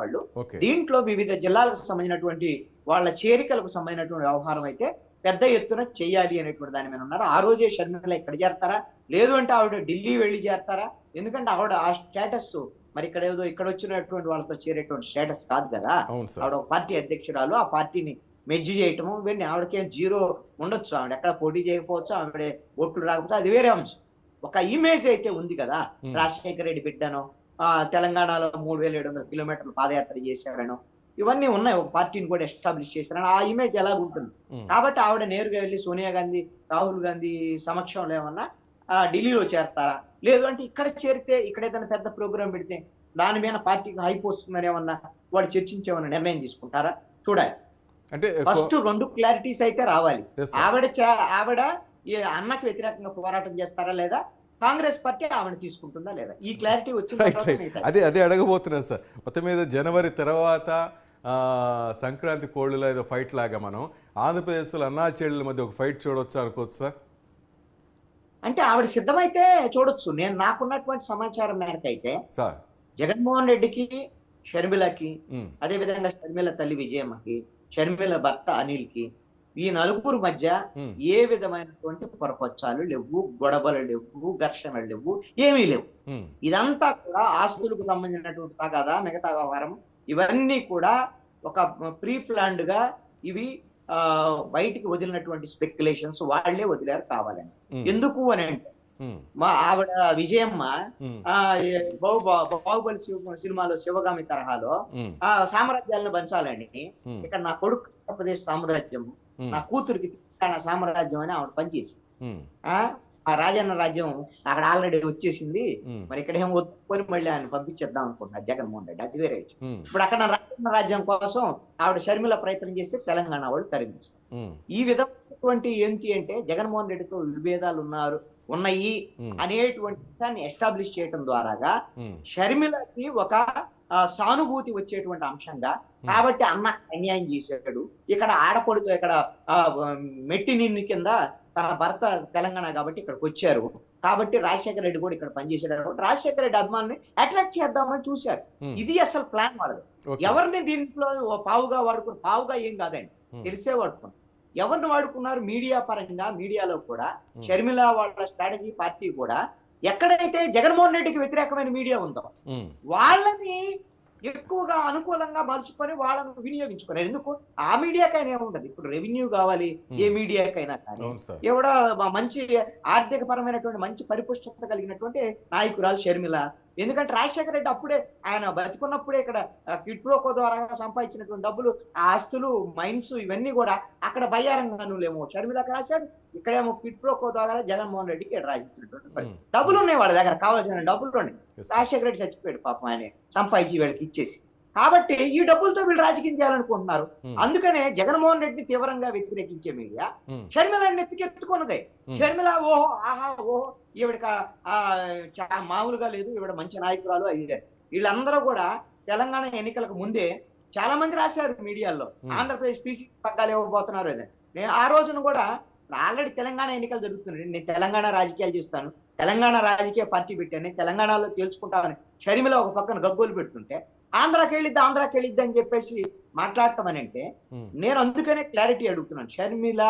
వాళ్ళు. దీంట్లో వివిధ జిల్లాలకు సంబంధించినటువంటి వాళ్ళ చేరికలకు సంబంధించినటువంటి వ్యవహారం అయితే పెద్ద ఎత్తున చేయాలి అనేటువంటి దాని మీద ఉన్నారు. ఆ రోజే షర్మిల ఇక్కడ చేరతారా? లేదు అంటే ఆవిడ ఢిల్లీ వెళ్ళి చేరతారా? ఎందుకంటే ఆవిడ ఆ స్టేటస్ మరి ఇక్కడ ఏదో ఇక్కడ వచ్చినటువంటి వాళ్ళతో చేరేటువంటి స్టేటస్ కాదు కదా. ఆవిడ ఒక పార్టీ అధ్యక్షురాలు ఆ పార్టీని మెజ్జి చేయటము ఇవన్నీ ఆవిడకేం జీరో ఉండొచ్చు. ఆవిడ ఎక్కడ పోటీ చేయకపోవచ్చు ఆవిడ ఓట్లు రాకపోతే అది వేరే అంశం. ఒక ఇమేజ్ అయితే ఉంది కదా. రాజశేఖర రెడ్డి బిడ్డను తెలంగాణలో మూడు వేల ఏడు వందల కిలోమీటర్లు పాదయాత్ర చేశాడను ఇవన్నీ ఉన్నాయి. ఒక పార్టీని కూడా ఎస్టాబ్లిష్ చేశారని ఆ ఇమేజ్ ఎలా ఉంటుంది. కాబట్టి ఆవిడ నేరుగా వెళ్ళి సోనియా గాంధీ రాహుల్ గాంధీ సమక్షంలో ఏమన్నా ఆ, ఢిల్లీలో చేరతారా? లేదు అంటే ఇక్కడ చేరితే ఇక్కడ ఏదైనా పెద్ద ప్రోగ్రాం పెడితే దాని మీద పార్టీకి హైప్ వస్తుందని ఏమన్నా వాడు చర్చించేమన్నా నిర్ణయం తీసుకుంటారా? చూడాలి. అంటే ఫస్ట్ రెండు క్లారిటీస్ అయితే రావాలి. ఆవిడ ఆవిడ ఈ అన్నకి వ్యతిరేకంగా పోరాటం చేస్తారా లేదా? కాంగ్రెస్ పార్టీ ఆవిడ తీసుకుంటుందా లేదా? ఈ క్లారిటీ రైట్ మిగతాది. అదే అదే అడగబోతున్నాను సార్. మొత్తం మీద జనవరి తర్వాత సంక్రాంతి కోళ్ళలో ఏదో ఫైట్ లాగా మనం ఆంధ్రప్రదేశ్లో అన్నా చెల్లెల మధ్య ఒక ఫైట్ చూడొచ్చు అనుకోవచ్చు సార్? అంటే ఆవిడ సిద్ధమైతే చూడొచ్చు. నేను నాకున్నటువంటి సమాచారం మేరకు అయితే సార్. జగన్మోహన్ రెడ్డికి షర్మిలకి ఉమ్, అదే విధంగా షర్మిల తల్లి విజయమ్మకి షర్మిల భర్త అనిల్కి ఈ నలుగురు మధ్య ఏ విధమైనటువంటి పొరపచ్చాలు లేవు గొడవలు లేవు ఘర్షణలు లేవు ఏమీ లేవు. ఇదంతా కూడా ఆస్తులకు సంబంధించినటువంటి తగాదా మిగతా వ్యవహారం? ఇవన్నీ కూడా ఒక ప్రీ ప్లాన్డ్గా ఇవి ఆ బయటికి వదిలినటువంటి స్పెక్యులేషన్స్ వాళ్ళే వదిలారు కావాలని. ఎందుకు అని అంటే మా ఆవిడ విజయమ్మ బాహుబలి శివ సినిమాలో శివగామి తరహాలో ఆ సామ్రాజ్యాలను పంచాలని ఇక్కడ నా కొడుకు ఆంధ్రప్రదేశ్ సామ్రాజ్యం నా కూతురికి తెలంగాణ సామ్రాజ్యం అని ఆవిడ పనిచేసి ఉమ్, ఆ? రాజన్న రాజ్యం అక్కడ ఆల్రెడీ వచ్చేసింది. ఉమ్, మరి ఇక్కడ ఏం ఒప్పుకొని మళ్ళీ ఆయన పంపించేద్దాం అనుకుంటున్నారు జగన్మోహన్ రెడ్డి. అది వేరే ఇప్పుడు అక్కడ రాజన్న రాజ్యం కోసం ఆవిడ షర్మిల ప్రయత్నం చేస్తే తెలంగాణ వాళ్ళు తరిమిస్తారు. ఈ విధమైనటువంటి ఏంటి అంటే జగన్మోహన్ రెడ్డితో విభేదాలు ఉన్నారు ఉన్నాయి అనేటువంటి దాన్ని ఎస్టాబ్లిష్ చేయడం ద్వారాగా షర్మిలకి ఒక సానుభూతి వచ్చేటువంటి అంశంగా కాబట్టి అన్న అన్యాయం చేశాడు. ఇక్కడ ఆడపడుతూ ఇక్కడ మెట్టి నిన్ను కింద తన భర్త తెలంగాణ కాబట్టి ఇక్కడికి వచ్చారు. కాబట్టి రాజశేఖర రెడ్డి కూడా ఇక్కడ పనిచేశాడు. కాబట్టి రాజశేఖర రెడ్డి అభిమానుల్ని అట్రాక్ట్ చేద్దామని చూశారు. ఇది అసలు ప్లాన్ వాళ్ళది. ఓకే. ఎవరిని దీంట్లో పావుగా వాడుకుని పావుగా ఏం కాదండి. తెలిసే వాడుకున్నారు ఎవరిని వాడుకున్నారు? మీడియా పరంగా మీడియాలో కూడా షర్మిల వాళ్ళ స్ట్రాటజీ పార్టీ కూడా ఎక్కడైతే జగన్మోహన్ రెడ్డికి వ్యతిరేకమైన మీడియా ఉందో వాళ్ళని ఎక్కువగా అనుకూలంగా మలుచుకొని వాళ్ళని వినియోగించుకున్నారు ఎందుకు? ఆ మీడియాకైనా ఏముండదు. ఇప్పుడు రెవెన్యూ కావాలి ఏ మీడియాకైనా కానీ. ఎవడ మంచి ఆర్థిక పరమైనటువంటి మంచి పరిపుష్టత కలిగినటువంటి నాయకురాలు షర్మిల ఎందుకంటే రాజశేఖర రెడ్డి అప్పుడే ఆయన బతికున్నప్పుడే ఇక్కడ కిట్ ప్రోకో ద్వారా సంపాదించినటువంటి డబ్బులు ఆస్తులు మైన్స్ ఇవన్నీ కూడా అక్కడ బయ్యారంగానులేమో షర్మిలకు రాశాడు ఇక్కడేమో కిట్ ప్రోకో ద్వారా జగన్మోహన్ రెడ్డికి ఇక్కడ డబ్బులు ఉన్నాయి వాళ్ళ దగ్గర కావాల్సిన డబ్బులు ఉన్నాయి. రాజశేఖర రెడ్డి చచ్చిపోయాడు పాపం ఆయన సంపాదించి వీళ్ళకి ఇచ్చేసి. కాబట్టి ఈ డబ్బులతో వీళ్ళు రాజకీయం చేయాలనుకుంటున్నారు. అందుకనే జగన్మోహన్ రెడ్డిని తీవ్రంగా వ్యతిరేకించే మీడియా షర్మిలని ఎత్తుకెత్తుకున్నదే షర్మిల ఓహో ఆహా ఓహో చా- మామూలుగా లేదు ఈవిడ మంచి నాయకురాలు అయ్యారు వీళ్ళందరూ కూడా తెలంగాణ ఎన్నికలకు ముందే చాలా మంది రాశారు మీడియాలో. ఆంధ్రప్రదేశ్ పీసీ పగ్గాలు ఇవ్వబోతున్నారు నేను ఆ రోజున కూడా ఆల్రెడీ తెలంగాణ ఎన్నికలు జరుగుతున్నాయి. నేను తెలంగాణ రాజకీయాలు చేస్తాను. తెలంగాణ రాజకీయ పార్టీ పెట్టాను. తెలంగాణలో తేల్చుకుంటామని షర్మిల ఒక పక్కన గగ్గోలు పెడుతుంటే ఆంధ్రాకి వెళ్ళిద్ది ఆంధ్రాకి వెళ్ళిద్ది అని చెప్పేసి మాట్లాడటం అని అంటే నేను అందుకనే క్లారిటీ అడుగుతున్నాను. షర్మిల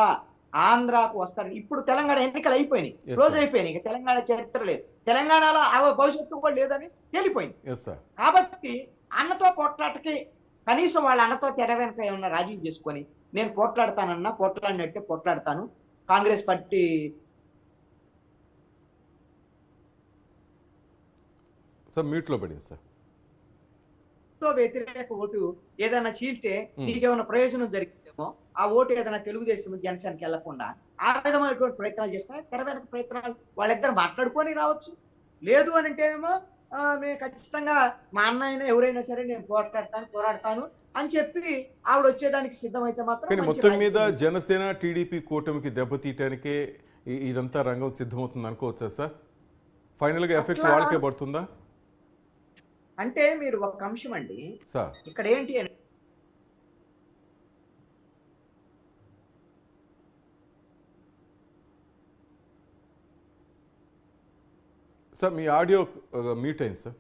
ఆంధ్రాకు వస్తారు ఇప్పుడు తెలంగాణ ఎన్నికలు అయిపోయినాయి. క్లోజ్. అయిపోయినాయి. ఇక తెలంగాణ చరిత్ర లేదు. తెలంగాణలో ఆ భవిష్యత్తు కూడా లేదని తేలిపోయింది. కాబట్టి అన్నతో పోట్లాటకి కనీసం వాళ్ళ అన్నతో తెర వెనక ఏమన్నా రాజీ చేసుకొని నేను పోట్లాడతానన్నా పోట్లాడినట్టే పోట్లాడతాను. కాంగ్రెస్ పార్టీ సార్ మ్యూట్లో పడింది సార్ తో వ్యతిరేక ఓటు ఏదైనా చీల్తే. నీకేమైనా ప్రయోజనం జరిగిందేమో ఆ ఓటు ఏదైనా తెలుగుదేశం జనసేనకి వెళ్ళకుండా ఆ విధమైనటువంటి ప్రయత్నాలు చేస్తే తెర వెనక ప్రయత్నాలు వాళ్ళిద్దరు మాట్లాడుకొని రావచ్చు లేదు అని అంటేనేమో మేము ఖచ్చితంగా మా అన్న అయినా ఎవరైనా సరే నేను పోరాడతాను పోరాడతాను అని చెప్పి ఆవిడ వచ్చేదానికి సిద్ధమైతే మాత్రం కానీ మొత్తం మీద. జనసేన టీడీపీ కూటమికి దెబ్బతీయటానికే ఇదంతా రంగం సిద్ధమవుతుంది అనుకోవచ్చా సార్ ఫైనల్గా ఎఫెక్ట్ అట్లా- వాళ్ళకే పడుతుందా అంటే మీరు ఒక అంశం అండి. సార్. ఇక్కడ ఏంటి అని సార్ మీ ఆడియో మ్యూట్ అయింది సార్.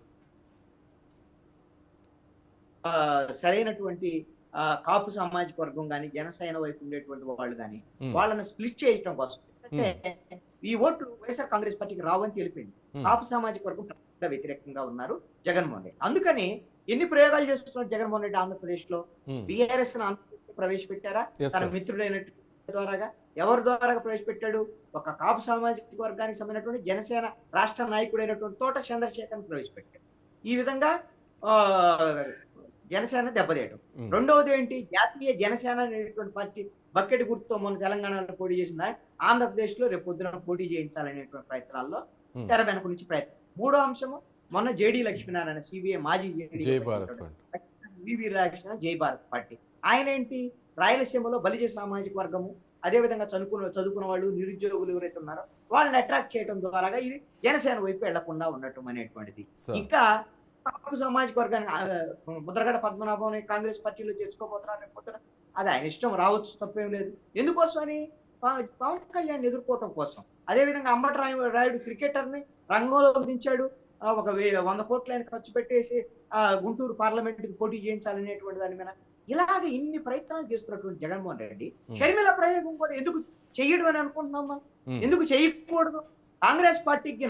సరైనటువంటి కాపు సామాజిక వర్గం కానీ జనసేన వైపు ఉండేటువంటి వాళ్ళు కానీ వాళ్ళని స్ప్లిట్ చేయటం కోసం. అంటే ఈ ఓట్లు వైఎస్ఆర్ కాంగ్రెస్ పార్టీకి రావని తెలిపింది కాపు సామాజిక వర్గం ప్రధానంగా వ్యతిరేకంగా ఉన్నారు జగన్మోహన్ రెడ్డి. అందుకని ఎన్ని ప్రయోగాలు చేస్తున్నారు జగన్మోహన్ రెడ్డి ఆంధ్రప్రదేశ్లో బీఆర్ఎస్ ప్రవేశపెట్టారా? తన. మిత్రుడైనటువంటి ద్వారాగా? ఎవరి ద్వారా ప్రవేశపెట్టాడు? ఒక కాపు సామాజిక వర్గానికి సంబంధించినటువంటి జనసేన రాష్ట్ర నాయకుడైనటువంటి తోట చంద్రశేఖర్ ప్రవేశపెట్టాడు. ఈ విధంగా ఆ జనసేన దెబ్బతీయటం. ఉమ్, రెండవది ఏంటి? జాతీయ జనసేన అనేటువంటి పార్టీ బకెట్ గుర్తుతో మొన్న తెలంగాణలో పోటీ చేసిన ఆంధ్రప్రదేశ్లో రేపు పొద్దున పోటీ చేయించాలనేటువంటి ప్రయత్నాల్లో. తెర వెనక నుంచి ప్రయత్నం మూడో అంశము మొన్న జేడి లక్ష్మీనారాయణ సిబిఐ మాజీ వివి జై భారత్ పార్టీ. ఆయన ఏంటి? రాయలసీమలో బలిజ సామాజిక వర్గము అదే విధంగా చదువుకున్న చదువుకున్న వాళ్ళు నిరుద్యోగులు ఎవరైతే ఉన్నారో వాళ్ళని అట్రాక్ట్ చేయడం ద్వారా ఇది జనసేన వైపు వెళ్ళకుండా ఉండటం అనేటువంటిది. ఇంకా కాపు సామాజిక వర్గాన్ని ముద్రగడ పద్మనాభం కాంగ్రెస్ పార్టీలో చేర్చుకోబోతున్నారు. అది ఆయన ఇష్టం రావచ్చు తప్పేం లేదు. ఎందుకోసమని? పవన్ కళ్యాణ్ ఎదుర్కోవటం కోసం. అదే విధంగా అంబటి రాయు రాయుడు క్రికెటర్ని రంగంలోకి దించాడు ఒక వంద కోట్ల ఆయన ఖర్చు పెట్టేసి ఆ గుంటూరు పార్లమెంట్కి పోటీ చేయించాలనేటువంటి దాని మీద ఇలాగ ఇన్ని ప్రయత్నాలు చేస్తున్నటువంటి జగన్మోహన్ రెడ్డి. షర్మిల ప్రయోగం కూడా ఎందుకు చెయ్యడం అని అనుకుంటున్నామా ఉమ్, ఎందుకు చేయకూడదు కాంగ్రెస్ పార్టీకి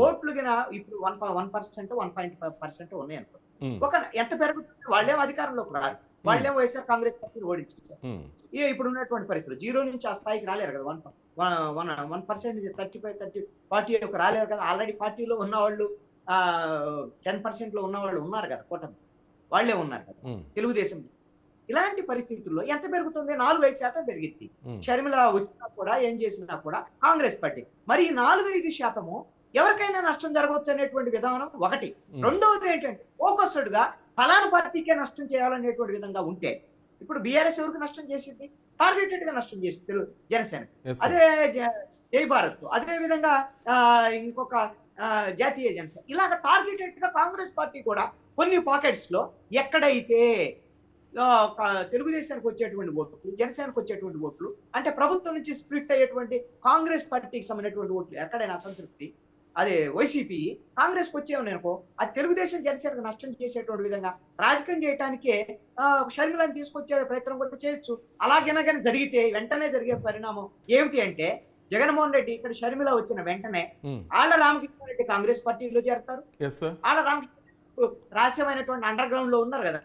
ఓట్లు గిన ఇప్పుడు one one percent one point five percent ఉన్నాయి అనుకో ఒక ఎంత పెరుగుతుంది? వాళ్ళేం అధికారంలోకి రారు. వాళ్ళేం వైఎస్ఆర్ కాంగ్రెస్ పార్టీని ఓడించారు ఉమ్, ఏ ఇప్పుడు ఉన్నటువంటి పరిస్థితులు. జీరో నుంచి ఆ స్థాయికి రాలేరు కదా one one one percent thirty five thirty forty రాలేరు కదా. ఆల్రెడీ ఫార్టీలో ఉన్న వాళ్ళు ఆ టెన్ పర్సెంట్లో ఉన్న వాళ్ళు ఉన్నారు కదా కూటమి. వాళ్ళే ఉన్నారు కదా. ఉమ్, తెలుగుదేశం. ఇలాంటి పరిస్థితుల్లో ఎంత పెరుగుతుంది? నాలుగు ఐదు శాతం పెరిగింది షర్మిల వచ్చినా కూడా ఏం చేసినా కూడా కాంగ్రెస్ పార్టీ. మరి ఈ నాలుగు ఐదు శాతము ఎవరికైనా నష్టం జరగవచ్చు అనేటువంటి విధానం ఒకటి. రెండవది ఏంటంటే ఫోకస్డ్గా ఫలానా పార్టీకే నష్టం చేయాలనేటువంటి విధంగా ఉంటే ఇప్పుడు బీఆర్ఎస్ ఎవరికి నష్టం చేసింది? టార్గెటెడ్గా నష్టం చేసింది తెలుగు జనసేన. అదే జ- భారత్. అదే విధంగా ఇంకొక జాతీయ జనసేన. ఇలాగ టార్గెటెడ్గా కాంగ్రెస్ పార్టీ కూడా కొన్ని పాకెట్స్లో ఎక్కడైతే తెలుగుదేశానికి వచ్చేటువంటి ఓట్లు జనసేనకు వచ్చేటువంటి ఓట్లు అంటే ప్రభుత్వం నుంచి స్ప్లిట్ అయ్యేటువంటి కాంగ్రెస్ పార్టీకి సంబంధించినటువంటి ఓట్లు ఎక్కడైనా అసంతృప్తి? అదే వైసీపీ కాంగ్రెస్ వచ్చేవని అనుకో అది తెలుగుదేశం జనసేనకు నష్టం చేసేటువంటి విధంగా రాజకీయం చేయడానికే షర్మిలను తీసుకొచ్చే ప్రయత్నం కూడా చేయొచ్చు. అలాగైనా కానీ జరిగితే వెంటనే జరిగే పరిణామం ఏమిటి అంటే జగన్మోహన్ రెడ్డి ఇక్కడ షర్మిల వచ్చిన వెంటనే ఉమ్, ఆళ్ళ రామకృష్ణారెడ్డి కాంగ్రెస్ పార్టీలో చేరతారు. ఆళ్ళ రామకృష్ణ రహస్యమైనటువంటి అండర్ గ్రౌండ్లో ఉన్నారు కదా.